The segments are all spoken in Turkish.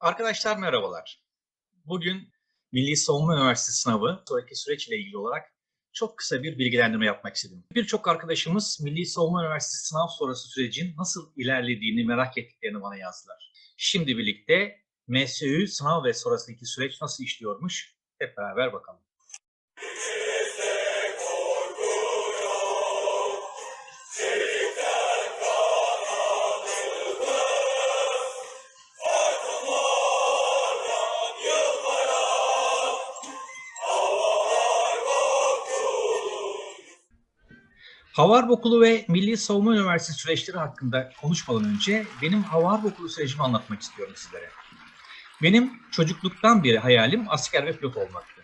Arkadaşlar merhabalar. Bugün Milli Savunma Üniversitesi sınavı sonraki süreç ile ilgili olarak çok kısa bir bilgilendirme yapmak istedim. Birçok arkadaşımız Milli Savunma Üniversitesi sınav sonrası sürecin nasıl ilerlediğini merak ettiklerini bana yazdılar. Şimdi birlikte MSÜ sınav ve sonrasındaki süreç nasıl işliyormuş hep beraber bakalım. Hava Harp Okulu ve Milli Savunma Üniversitesi süreçleri hakkında konuşmadan önce benim Hava Harp Okulu sürecimi anlatmak istiyorum sizlere. Benim çocukluktan beri hayalim asker ve pilot olmaktı.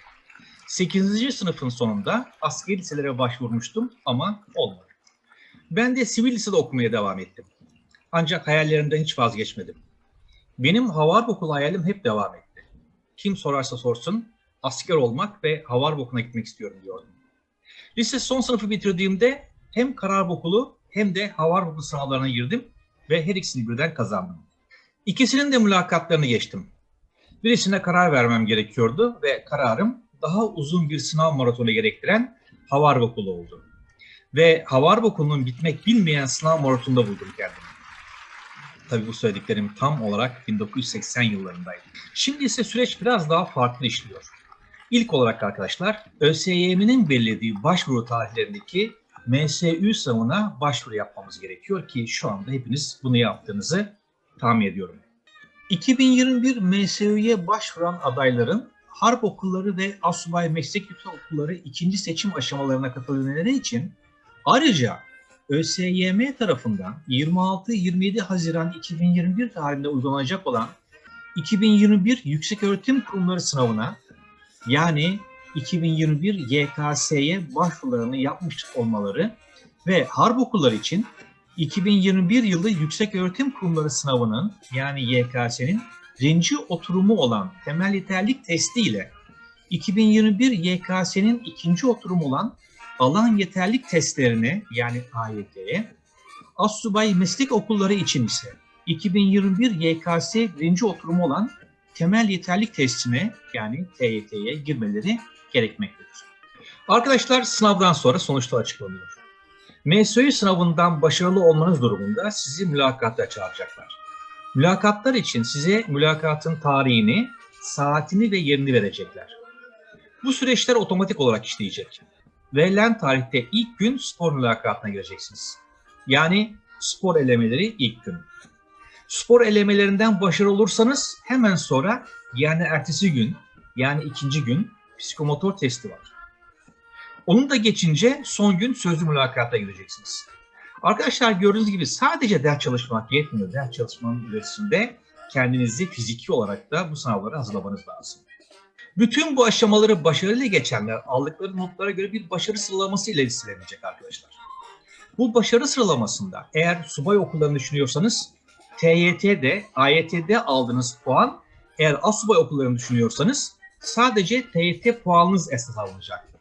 8. sınıfın sonunda askeri liselere başvurmuştum ama olmadı. Ben de sivil lisede okumaya devam ettim. Ancak hayallerimden hiç vazgeçmedim. Benim Hava Harp Okulu hayalim hep devam etti. Kim sorarsa sorsun asker olmak ve Hava Harp Okulu'na gitmek istiyorum diyordum. Lise son sınıfı bitirdiğimde hem karar okulu hem de hava okulu sınavlarına girdim ve her ikisini birden kazandım. İkisinin de mülakatlarını geçtim. Birisine karar vermem gerekiyordu ve kararım daha uzun bir sınav maratonu gerektiren hava okulu oldu. Ve hava okulunun bitmek bilmeyen sınav maratonunda buldum kendimi. Tabii bu söylediklerim tam olarak 1980 yıllarındaydı. Şimdi ise süreç biraz daha farklı işliyor. İlk olarak arkadaşlar ÖSYM'nin belirlediği başvuru tarihlerindeki MSÜ sınavına başvuru yapmamız gerekiyor ki şu anda hepiniz bunu yaptığınızı tahmin ediyorum. 2021 MSÜ'ye başvuran adayların harp okulları ve asubay meslek yüksek okulları ikinci seçim aşamalarına katıldığları için ayrıca ÖSYM tarafından 26-27 Haziran 2021 tarihinde uygulanacak olan 2021 Yükseköğretim Kurumları sınavına yani 2021 YKS'ye başvurularını yapmış olmaları ve harp okulları için 2021 yılı Yüksek Öğretim Kurumları sınavının yani YKS'nin birinci oturumu olan temel yeterlik testi ile 2021 YKS'nin ikinci oturumu olan alan yeterlik testlerini yani AYT'ye, Assubay Meslek Okulları için ise 2021 YKS birinci oturumu olan temel yeterlik testine yani TYT'ye girmeleri gerekmektedir. Arkadaşlar sınavdan sonra sonuçlar açıklanıyor. MSÜ sınavından başarılı olmanız durumunda sizi mülakata çağıracaklar. Mülakatlar için size mülakatın tarihini, saatini ve yerini verecekler. Bu süreçler otomatik olarak işleyecek. Verilen tarihte ilk gün spor mülakatına gireceksiniz. Yani spor elemeleri ilk gün. Spor elemelerinden başarılı olursanız hemen sonra yani ertesi gün yani ikinci gün psikomotor testi var. Onu da geçince son gün sözlü mülakata gireceksiniz. Arkadaşlar gördüğünüz gibi sadece ders çalışmak yetmiyor. Ders çalışmanın ilerisinde kendinizi fiziki olarak da bu sınavlara hazırlamanız lazım. Bütün bu aşamaları başarıyla geçenler aldıkları notlara göre bir başarı sıralaması ile listelenecek arkadaşlar. Bu başarı sıralamasında eğer subay okullarını düşünüyorsanız TYT'de, AYT'de aldığınız puan eğer asubay okullarını düşünüyorsanız sadece TYT puanınız esas alınacaktır.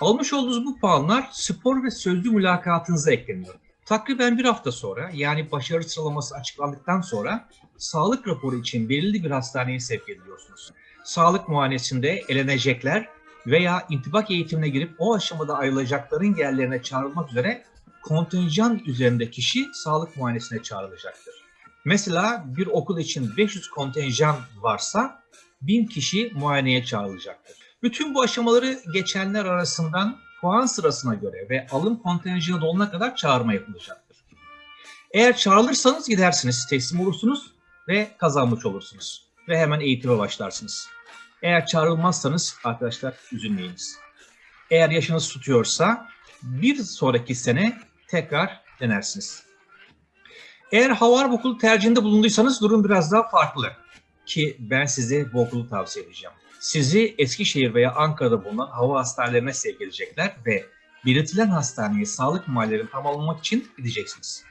Almış olduğunuz bu puanlar spor ve sözlü mülakatınıza ekleniyor. Takriben bir hafta sonra yani başarı sıralaması açıklandıktan sonra sağlık raporu için belirli bir hastaneye sevk ediliyorsunuz. Sağlık muayenesinde elenecekler veya intibak eğitimine girip o aşamada ayrılacakların yerlerine çağrılmak üzere kontenjan üzerinde kişi sağlık muayenesine çağrılacaktır. Mesela bir okul için 500 kontenjan varsa 1000 kişi muayeneye çağrılacaktır. Bütün bu aşamaları geçenler arasından puan sırasına göre ve alım kontenjanı dolana kadar çağırma yapılacaktır. Eğer çağrılırsanız gidersiniz, teslim olursunuz ve kazanmış olursunuz. Ve hemen eğitime başlarsınız. Eğer çağrılmazsanız arkadaşlar üzülmeyiniz. Eğer yaşınız tutuyorsa bir sonraki sene tekrar denersiniz. Eğer hava harp okulu tercihinde bulunduysanız durum biraz daha farklı. Ki ben size bu tavsiye edeceğim. Sizi Eskişehir veya Ankara'da bulunan hava hastanelerine sevk edecekler ve belirtilen hastaneye sağlık muayenelerini tamamlamak için gideceksiniz.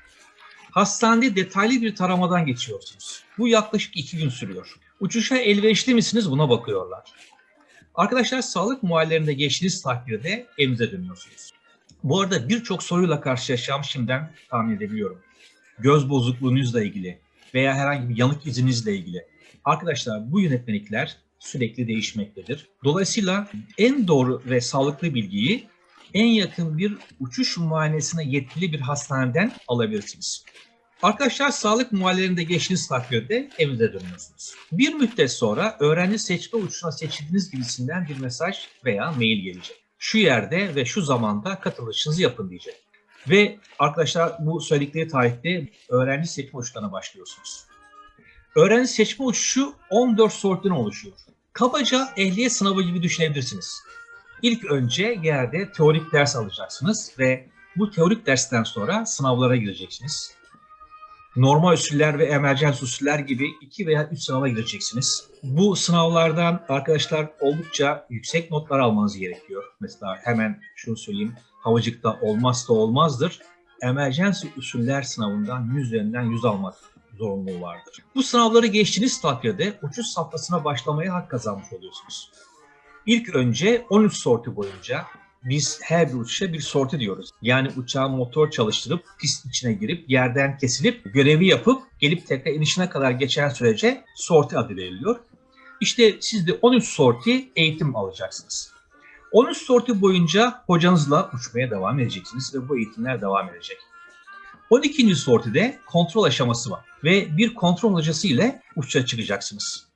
Hastanede detaylı bir taramadan geçiyorsunuz. Bu yaklaşık iki gün sürüyor. Uçuşa elverişli misiniz buna bakıyorlar. Arkadaşlar sağlık muayenelerinde geçtiğiniz takdirde evinize dönüyorsunuz. Bu arada birçok soruyla karşılaşacağım şimdiden tahmin edebiliyorum göz bozukluğunuzla ilgili veya herhangi bir yanık izinizle ilgili. Arkadaşlar bu yönetmelikler sürekli değişmektedir. Dolayısıyla en doğru ve sağlıklı bilgiyi en yakın bir uçuş muayenesine yetkili bir hastaneden alabilirsiniz. Arkadaşlar sağlık muayenelerinde geçtiğiniz takdirde evinize dönüyorsunuz. Bir müddet sonra öğrenci seçme uçuşuna seçildiğiniz gibisinden bir mesaj veya mail gelecek. Şu yerde ve şu zamanda katılışınızı yapın diyecek. Ve arkadaşlar bu söyledikleri tarihte öğrenci seçme uçuşlarına başlıyorsunuz. Öğrenci seçme uçuşu 14 sortiden oluşuyor. Kabaca ehliyet sınavı gibi düşünebilirsiniz. İlk önce yerde teorik ders alacaksınız ve bu teorik dersten sonra sınavlara gireceksiniz. Normal usuller ve emerjens usuller gibi iki veya üç sınava gireceksiniz. Bu sınavlardan arkadaşlar oldukça yüksek notlar almanız gerekiyor. Mesela hemen şunu söyleyeyim. Havacıkta olmazsa olmazdır. Emergency usuller sınavından 100 üzerinden 100 almak zorunluluğu vardır. Bu sınavları geçtiğiniz takdirde uçuş safhasına başlamaya hak kazanmış oluyorsunuz. İlk önce 13 sortu boyunca biz her bir uçuşa bir sorti diyoruz. Yani uçağın motor çalıştırıp pist içine girip yerden kesilip görevi yapıp gelip tekrar inişine kadar geçen sürece sorti adı veriliyor. İşte siz de 13 sorti eğitim alacaksınız. 13 sorti boyunca hocanızla uçmaya devam edeceksiniz ve bu eğitimler devam edecek. 12. sortide kontrol aşaması var ve bir kontrol hocası ile uçuşa çıkacaksınız.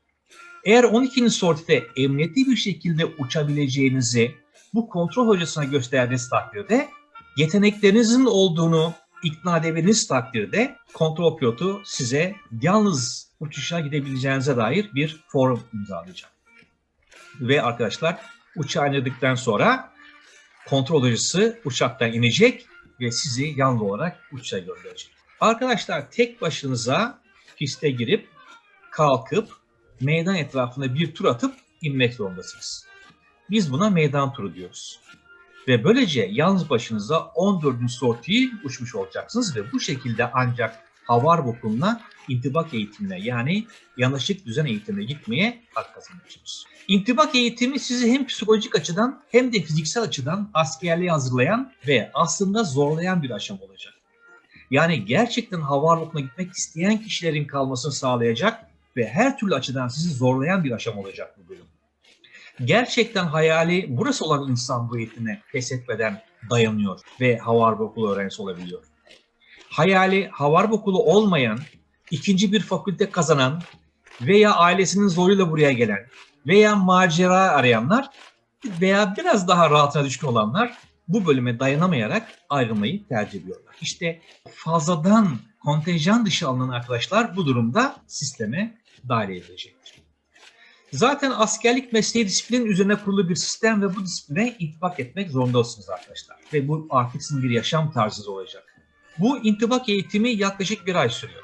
Eğer 12. sortide emniyetli bir şekilde uçabileceğinizi bu kontrol hocasına gösterdiğiniz takdirde yeteneklerinizin olduğunu ikna edebildiğiniz takdirde kontrol pilotu size yalnız uçuşa gidebileceğinize dair bir form imzalayacak. Ve arkadaşlar uçağa indikten sonra kontrol hocası uçaktan inecek ve sizi yalnız olarak uçuşa gönderecek. Arkadaşlar tek başınıza piste girip kalkıp meydan etrafında bir tur atıp inmek zorundasınız. Biz buna meydan turu diyoruz. Ve böylece yalnız başınıza 14. sortiyi uçmuş olacaksınız ve bu şekilde ancak havar bokunla intibak eğitimine yani yanlışlık düzen eğitimine gitmeye hak kazanıyorsunuz. İntibak eğitimi sizi hem psikolojik açıdan hem de fiziksel açıdan askerliğe hazırlayan ve aslında zorlayan bir aşama olacak. Yani gerçekten havar bokuna gitmek isteyen kişilerin kalmasını sağlayacak ve her türlü açıdan sizi zorlayan bir aşama olacak bu bölüm. Gerçekten hayali burası olan insan bu eğitime pes etmeden dayanıyor ve Harvard Okulu öğrencisi olabiliyor. Hayali Harvard Okulu olmayan, ikinci bir fakülte kazanan veya ailesinin zoruyla buraya gelen veya macera arayanlar veya biraz daha rahatına düşkün olanlar bu bölüme dayanamayarak ayrılmayı tercih ediyorlar. İşte fazladan kontenjan dışı alınan arkadaşlar bu durumda sisteme dahil edilecektir. Zaten askerlik mesleği disiplinin üzerine kurulu bir sistem ve bu disipline intibak etmek zorundasınız arkadaşlar. Ve bu artık sizin bir yaşam tarzınız olacak. Bu intibak eğitimi yaklaşık bir ay sürüyor.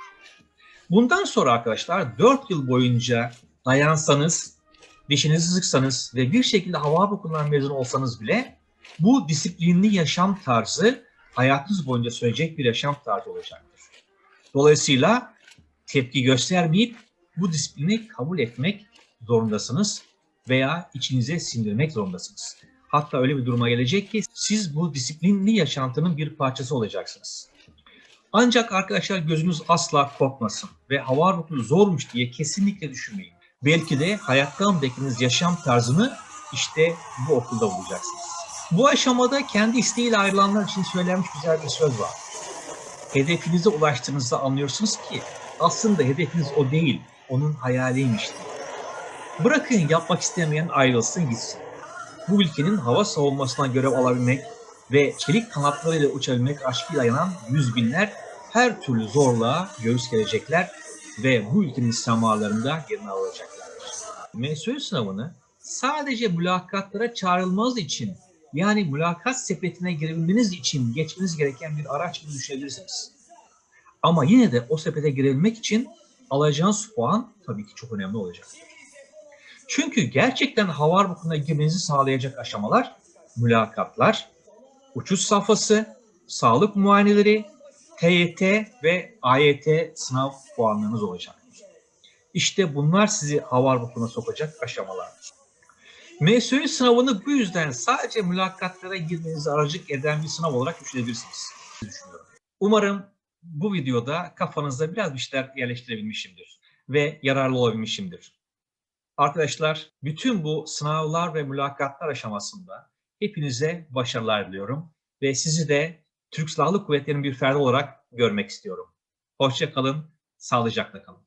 Bundan sonra arkadaşlar 4 yıl boyunca dayansanız, dişinizi sıksanız ve bir şekilde hava okulundan mezun olsanız bile bu disiplinli yaşam tarzı hayatınız boyunca sürecek bir yaşam tarzı olacaktır. Dolayısıyla tepki göstermeyip bu disiplini kabul etmek zorundasınız veya içinize sindirmek zorundasınız. Hatta öyle bir duruma gelecek ki siz bu disiplinli yaşantının bir parçası olacaksınız. Ancak arkadaşlar gözünüz asla korkmasın ve hava okulu zormuş diye kesinlikle düşünmeyin. Belki de hayattan beklediğiniz yaşam tarzını işte bu okulda bulacaksınız. Bu aşamada kendi isteğiyle ayrılanlar için söylenmiş güzel bir söz var. Hedefinize ulaştığınızda anlıyorsunuz ki aslında hedefiniz o değil, onun hayaliymiş diye. Bırakın yapmak istemeyen ayrılsın gitsin. Bu ülkenin hava savunmasına görev alabilmek ve çelik kanatlarıyla uçabilmek aşkıyla yanan yüz binler her türlü zorluğa göğüs gelecekler ve bu ülkenin semalarında yerini alacaklardır. MSU sınavını sadece mülakatlara çağrılmanız için yani mülakat sepetine girebilmeniz için geçmeniz gereken bir araç gibi düşünebilirsiniz. Ama yine de o sepete girebilmek için alacağınız puan tabii ki çok önemli olacaktır. Çünkü gerçekten havar bokuna girmenizi sağlayacak aşamalar mülakatlar, uçuş safhası, sağlık muayeneleri, TYT ve AYT sınav puanlarınız olacaktır. İşte bunlar sizi havar bokuna sokacak aşamalardır. MSÜ sınavını bu yüzden sadece mülakatlara girmenizi aracılık eden bir sınav olarak düşünebilirsiniz. Umarım bu videoda kafanızda biraz bir şeyler yerleştirebilmişimdir ve yararlı olabilmişimdir. Arkadaşlar bütün bu sınavlar ve mülakatlar aşamasında hepinize başarılar diliyorum ve sizi de Türk Silahlı Kuvvetleri'nin bir ferdi olarak görmek istiyorum. Hoşça kalın, sağlıcakla kalın.